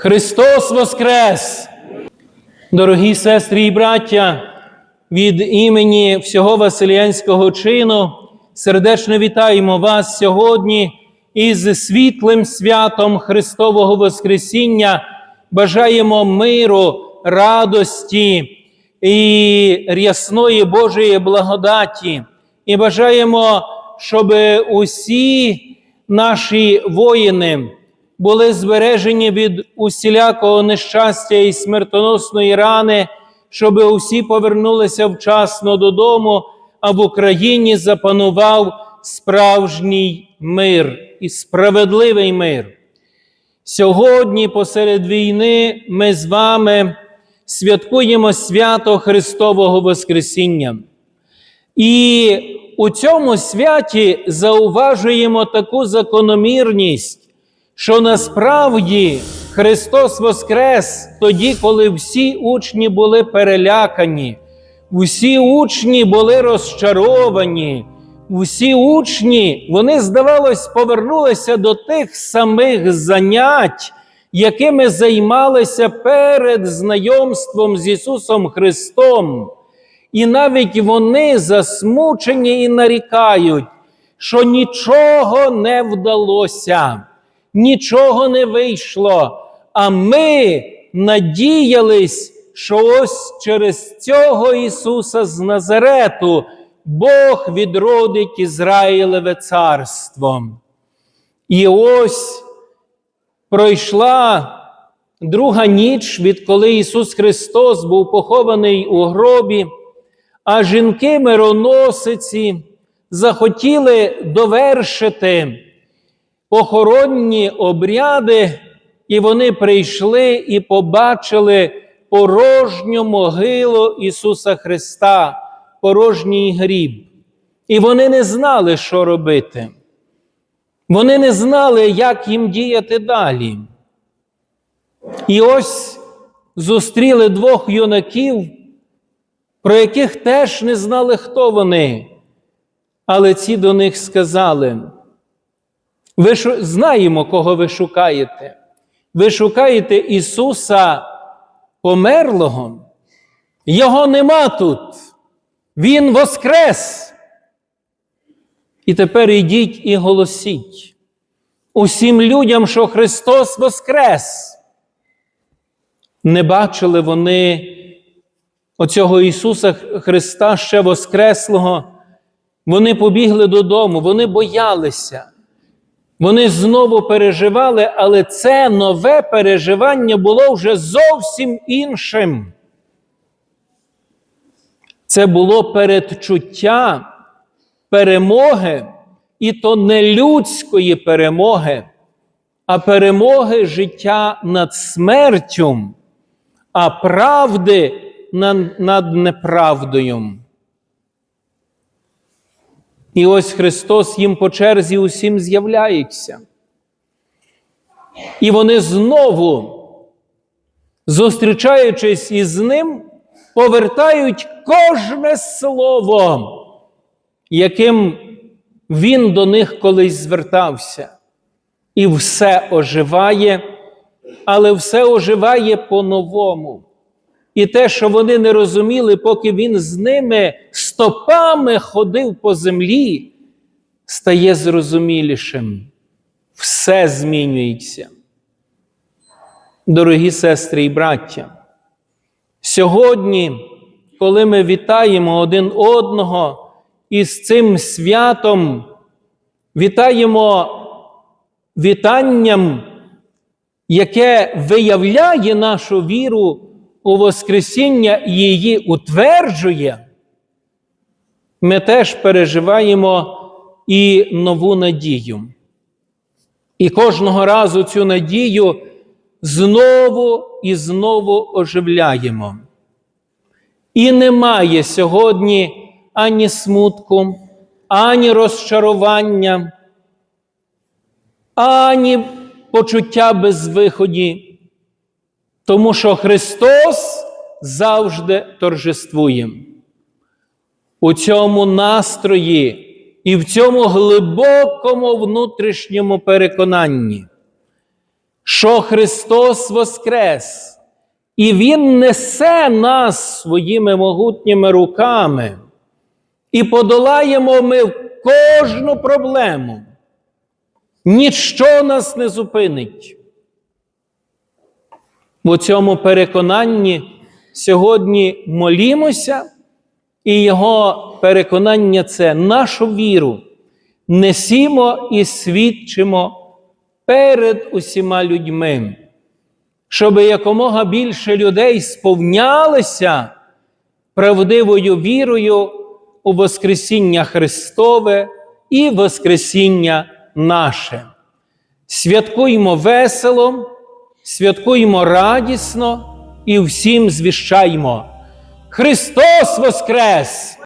Христос Воскрес! Дорогі сестри і браття, від імені всього Василянського чину сердечно вітаємо вас сьогодні із світлим святом Христового Воскресіння. Бажаємо миру, радості і рясної Божої благодаті. І бажаємо, щоб усі наші воїни були збережені від усілякого нещастя і смертоносної рани, щоб усі повернулися вчасно додому, а в Україні запанував справжній мир і справедливий мир. Сьогодні, посеред війни, ми з вами святкуємо свято Христового Воскресіння. І у цьому святі зауважуємо таку закономірність, що насправді Христос Воскрес тоді, коли всі учні були перелякані, усі учні були розчаровані, усі учні, вони, здавалось, повернулися до тих самих занять, якими займалися перед знайомством з Ісусом Христом. І навіть вони засмучені і нарікають, що нічого не вдалося, нічого не вийшло. А ми надіялись, що ось через цього Ісуса з Назарету Бог відродить Ізраїлеве царство. І ось пройшла друга ніч, відколи Ісус Христос був похований у гробі, а жінки мироносиці захотіли довершити похоронні обряди, і вони прийшли і побачили порожню могилу Ісуса Христа, порожній гріб. І вони не знали, що робити. Вони не знали, як їм діяти далі. І ось зустріли двох юнаків, про яких теж не знали, хто вони. Але ці до них сказали: ви шу... знаємо, кого ви шукаєте. Ви шукаєте Ісуса померлого. Його нема тут. Він воскрес. І тепер йдіть і голосіть усім людям, що Христос воскрес. Не бачили вони оцього Ісуса Христа ще Воскреслого. Вони побігли додому, вони боялися. Вони знову переживали, але це нове переживання було вже зовсім іншим. Це було передчуття перемоги, і то не людської перемоги, а перемоги життя над смертю, а правди над неправдою. І ось Христос їм по черзі усім з'являється. І вони знову, зустрічаючись із ним, повертають кожне слово, яким він до них колись звертався. І все оживає, але все оживає по-новому. І те, що вони не розуміли, поки він з ними стопами ходив по землі, стає зрозумілішим. Все змінюється. Дорогі сестри і браття, сьогодні, коли ми вітаємо один одного із цим святом, вітаємо вітанням, яке виявляє нашу віру у Воскресіння і її утверджує, ми теж переживаємо і нову надію. І кожного разу цю надію знову і знову оживляємо. І немає сьогодні ані смутку, ані розчарування, ані почуття безвиході, тому що Христос завжди торжествує. У цьому настрої і в цьому глибокому внутрішньому переконанні, що Христос Воскрес, і Він несе нас своїми могутніми руками, і подолаємо ми кожну проблему. Ніщо нас не зупинить. У цьому переконанні сьогодні молімося, і його переконання це нашу віру. Несімо і свідчимо перед усіма людьми, щоб якомога більше людей сповнялися правдивою вірою у Воскресіння Христове і Воскресіння наше. Святкуємо весело, святкуємо радісно і всім звіщаємо. Христос Воскрес!